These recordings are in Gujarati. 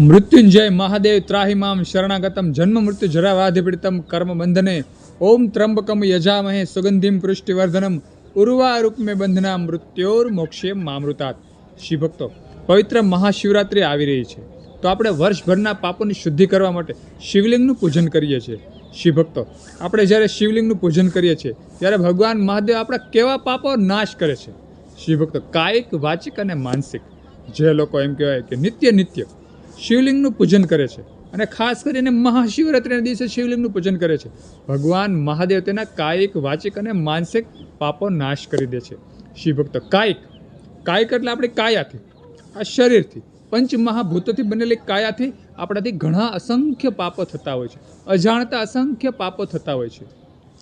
મૃત્યુંજય મહાદેવ ત્રાહિમામ શરણાગતમ, જન્મ મૃત્યુ જરાવાધિપીડિતમ, કર્મ બંધને, ઓમ ત્રંબકમ યજામહે સુગંધિમ પુષ્ટિવર્ધનમ ઉર્વારૂપમે બંધના, મૃત્યોર મોક્ષે મામૃતાત. શિવ ભક્તો પવિત્ર મહાશિવરાત્રિ આવી રહી છે. તો આપણે વર્ષભરના પાપોની શુદ્ધિ કરવા માટે શિવલિંગનું પૂજન કરીએ છીએ. શિવ ભક્તો આપણે જ્યારે શિવલિંગનું પૂજન કરીએ છીએ, ત્યારે ભગવાન મહાદેવ આપણા કેવા પાપો નાશ કરે છે? શિવ કાયિક, વાચિક અને માનસિક. જે લોકો એમ કહેવાય કે નિત્ય નિત્ય શિવલિંગનું પૂજન કરે છે. અને ખાસ કરીને મહાશિવરાત્રિના દિવસે શિવલિંગનું પૂજન કરે છે. ભગવાન મહાદેવ તેના કાયિક, વાચિક અને માનસિક પાપો નાશ કરી દે છે. શિવભક્ત, કાયિક. કાયિક એટલે આપણી કાયાથી, આ શરીરથી. પંચ મહાભૂતોથી બનેલી કાયાથી આપણાથી ઘણા અસંખ્ય પાપો થતા હોય છે. અજાણતા અસંખ્ય પાપો થતા હોય છે.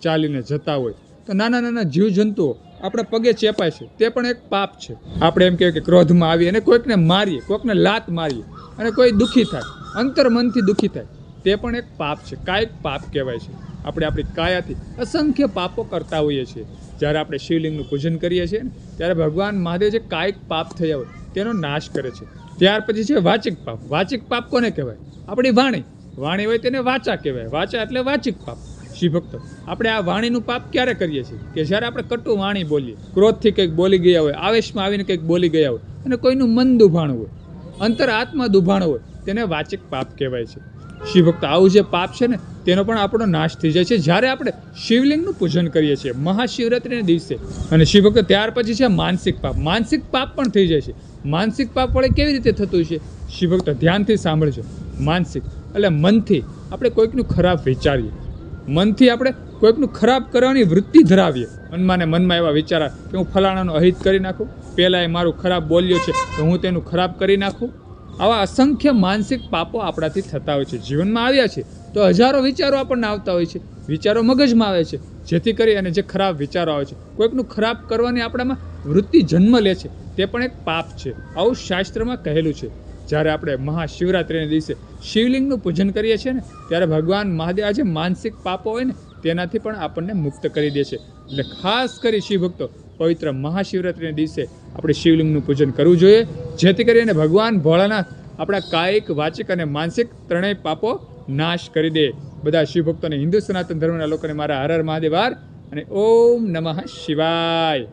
ચાલીને જતા હોય. તો નાના નાના જીવજંતુઓ આપણા પગે ચેપાય છે. તે પણ એક પાપ છે. આપણે એમ કહેવાય કે ક્રોધમાં આવીએ અને કોઈકને મારીએ, કોઈકને લાત મારીએ અને કોઈ દુઃખી થાય અંતર મનથી દુઃખી થાય, તે પણ એક પાપ છે. કાંઈક પાપ કહેવાય છે. આપણે આપણી કાયાથી અસંખ્ય પાપો કરતા હોઈએ છીએ. જ્યારે આપણે શિવલિંગનું પૂજન કરીએ છીએ ને, ત્યારે ભગવાન મહાદેવ જે કાંઈક પાપ થયા હોય, તેનો નાશ કરે છે. ત્યાર પછી છે વાચિક પાપ. વાચિક પાપ કોને કહેવાય? આપણી વાણી. વાણી હોય તેને વાચા કહેવાય. વાચા એટલે વાચિક પાપ. શિવભક્તો આપણે આ વાણીનું પાપ ક્યારે કરીએ છીએ? કે જ્યારે આપણે કટુ વાણી બોલીએ, ક્રોધથી કંઈક બોલી ગયા હોય, આવેશમાં આવીને કંઈક બોલી ગયા હોય, અને કોઈનું મન દુભાણું હોય અંતર આત્મા દુભાણું હોય, તેને વાચિક પાપ કહેવાય છે. શિવભક્ત આવું જે પાપ છે ને, તેનો પણ આપણો નાશ થઈ જાય છે. જ્યારે આપણે શિવલિંગનું પૂજન કરીએ છીએ, મહાશિવરાત્રિના દિવસે, અને શિવભક્ત ત્યાર પછી છે માનસિક પાપ. માનસિક પાપ પણ થઈ જાય છે. માનસિક પાપ વડે કેવી રીતે થતું છે શિવભક્ત ધ્યાનથી સાંભળજો. માનસિક, એટલે મનથી આપણે કોઈકનું ખરાબ વિચારીએ. મનથી આપણે કોઈકનું ખરાબ કરવાની વૃત્તિ ધરાવીએ. મનમાં ને મનમાં એવા વિચારા કે હું ફલાણાનું અહિત કરી નાખું પહેલાં એ મારું ખરાબ બોલ્યો છે, તો હું તેનું ખરાબ કરી નાખું. આવા અસંખ્ય માનસિક પાપો આપણાથી થતા હોય છે. જીવનમાં આવ્યા છે, તો હજારો વિચારો આપણને આવતા હોય છે. વિચારો મગજમાં આવે છે, જેથી કરી અને જે ખરાબ વિચારો આવે છે, કોઈકનું ખરાબ કરવાની આપણામાં વૃત્તિ જન્મ લે છે. તે પણ એક પાપ છે. આવું શાસ્ત્રમાં કહેલું છે. જ્યારે આપણે મહાશિવરાત્રિના દિવસે શિવલિંગનું પૂજન કરીએ છીએ ને, ત્યારે ભગવાન મહાદેવ જે માનસિક પાપો હોય ને, તેનાથી પણ આપણને મુક્ત કરી દે છે. એટલે ખાસ કરી શિવભક્તો, પવિત્ર મહાશિવરાત્રિના દિવસે આપણે શિવલિંગનું પૂજન કરવું જોઈએ, જેથી કરીને ભગવાન ભોળાનાથ આપણા કાયિક, વાચિક અને માનસિક ત્રણેય પાપો નાશ કરી દે. બધા શિવભક્તોને હિન્દુ સનાતન ધર્મના લોકોને મારા હર હર મહાદેવાર અને ઓમ નમઃ શિવાય.